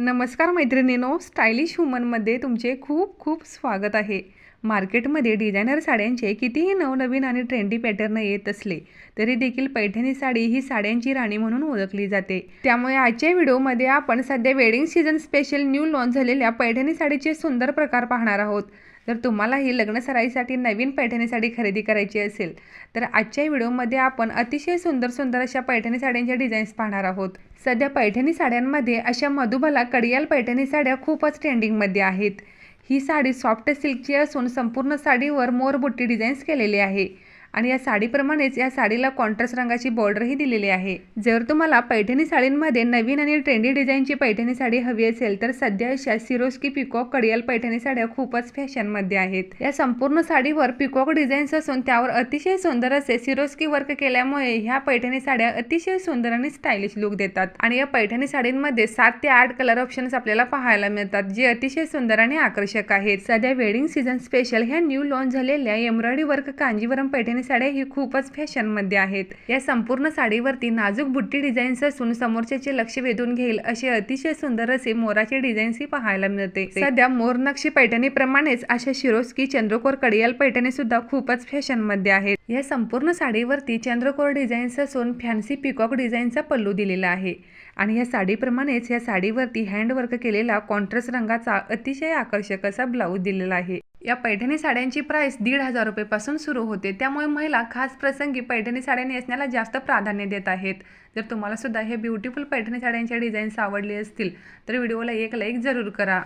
नमस्कार मैत्रिणीनो स्टायलिश वुमनमध्ये तुमचे खूप खूप स्वागत आहे. मार्केटमध्ये डिझायनर साड्यांचे कितीही नवनवीन आणि ट्रेंडी पॅटर्न येत असले तरी देखील पैठणी साडी ही साड्यांची राणी म्हणून ओळखली जाते. त्यामुळे आजच्या व्हिडिओमध्ये आपण सध्या wedding season special new launch झालेल्या पैठणी साडीचे सुंदर प्रकार पाहणार आहोत. जर तुम्हालाही लग्न सराईसाठी नवीन पैठणी साडी खरेदी करायची असेल तर आजच्या व्हिडिओमध्ये आपण अतिशय सुंदर सुंदर अशा पैठणी साड्यांच्या डिझाईन्स पाहणार आहोत. सध्या पैठणी साड्यांमध्ये अशा मधुबला कडियाल पैठणी साड्या खूपच ट्रेंडिंगमध्ये आहेत. ही साडी सॉफ्ट सिल्कची असून संपूर्ण साडीवर मोरबुट्टी डिझाईन्स केलेली आहे. आणि या साडीप्रमाणेच या साडीला कॉन्ट्रास्ट रंगाची बॉर्डरही दिलेली आहे. जर तुम्हाला पैठणी साडींमध्ये नवीन आणि ट्रेंडी डिझाईनची पैठणी साडी हवी असेल तर सध्या अशा सिरोस्की पिकॉक कडियाल पैठणी साड्या खूपच फॅशनमध्ये आहेत. या संपूर्ण साडीवर पिकॉक डिझाईन्स असून त्यावर अतिशय सुंदर असे सिरोस्की वर्क केल्यामुळे ह्या पैठणी साड्या अतिशय सुंदर आणि स्टायलिश लुक देतात. आणि या पैठणी साडींमध्ये सात ते आठ कलर ऑप्शन्स आपल्याला पाहायला मिळतात जे अतिशय सुंदर आणि आकर्षक आहेत. सध्या वेडिंग सीझन स्पेशल ह्या न्यू लॉन्च झालेल्या एम्ब्रॉयडरी वर्क कांजीवरम पैठणी साड्या ही खूपच फॅशनमध्ये आहेत. या संपूर्ण साडीवरती नाजूक बुट्टी डिझाईन्स असून समोरच्याचे लक्ष वेधून घेईल असे अतिशय सुंदर असे मोराचे डिझाईन्स ही पाहायला मिळते. सध्या मोर नक्षी पैठणी प्रमाणेच अशा शिरोस्की चंद्रकोर कडियाल पैठणी सुद्धा खूपच फॅशनमध्ये आहेत. या संपूर्ण साडीवरती चंद्रकोर डिझाईन्स असून फॅन्सी पिकॉक डिझाईनचा पल्लू दिलेला आहे. आणि या साडीप्रमाणेच या साडीवरती हँडवर्क केलेला कॉन्ट्रास्ट रंगाचा अतिशय आकर्षक असा ब्लाऊज दिलेला आहे. या पैठणी साड्यांची प्राईस दीड हजार रुपयेपासून सुरू होते. त्यामुळे महिला खास प्रसंगी पैठणी साड्या नेसण्याला जास्त प्राधान्य देत आहेत. जर तुम्हाला सुद्धा हे ब्युटिफुल पैठणी साड्यांच्या डिझाईन्स आवडले असतील तर व्हिडिओला एक लाईक जरूर करा.